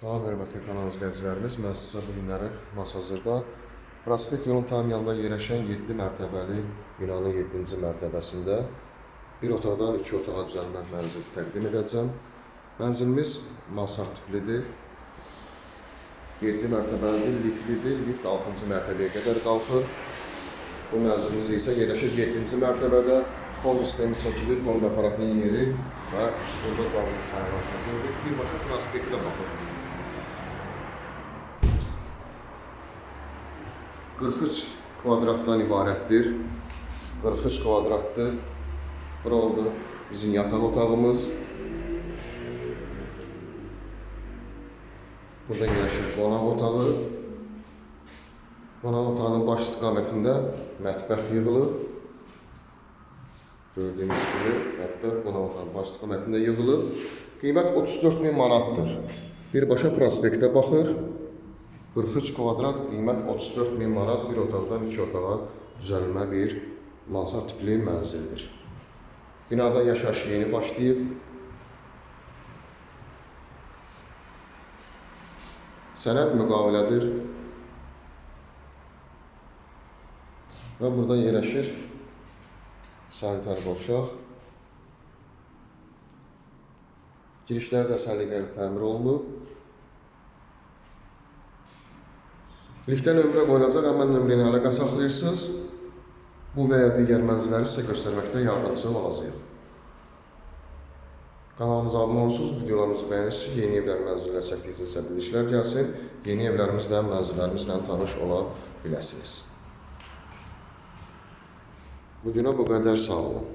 Salam hörmətli kanal izləyicilərimiz. Mən sizə bu günləri Masazırda Prospekt yolun tam yanında yerləşən 7 mərtəbəli binanın 7-ci mərtəbəsində bir otaqdan 2 otağa düzəlmə mənzil təqdim edəcəm. Mənzilimiz mansard tiplidir. 7 mərtəbəlidir, liftlidir. Lift 6-cı mərtəbəyə qədər qalxır. Bu mənzilimiz isə yerləşir 7-ci mərtəbədə. Kombi sistemi çəkilir, kombi aparatının yeri və burada qalın sayılarını görürük. Birbaşa prospektə baxır. 43 kvadratdan ibarətdir. 43 kvadratdır. Bura oldu bizim yataq otağımız. Burada yerləşir qonaq otağı. Qonaq otağının baş istiqamətində mətbəx yığılıb. Gördüyünüz kimi mətbəx qonaq otağının baş istiqamətində yığılıb. Qiymət 34 min manatdır. Birbaşa prospektə baxır. 43 kvadrat qiymət 34 min manat bir otaqdan iki otağa düzəlmə bir mansard tipli mənzildir. Binada yaşayış yeni başlayıb. Sənəd müqavilədir. Və burada yerləşir sanitar qovşaq. Girişlər də səliqəli təmir olunub. Liftə nömrə qoyulacaq, həmən nömrə ilə əlaqə saxlayırsınız. Bu və ya digər mənzilləri sizə göstərməkdə yardımcı olacağıq. Kanalımıza abunə olursunuz, videolarımızı bəyənirsiniz, yeni evlər mənzillər çəkdikcə bildirişlər gəlsin, yeni evlərimizlə, mənzillərimizlə tanış ola biləsiniz. Bugünə bu qədər sağ olun.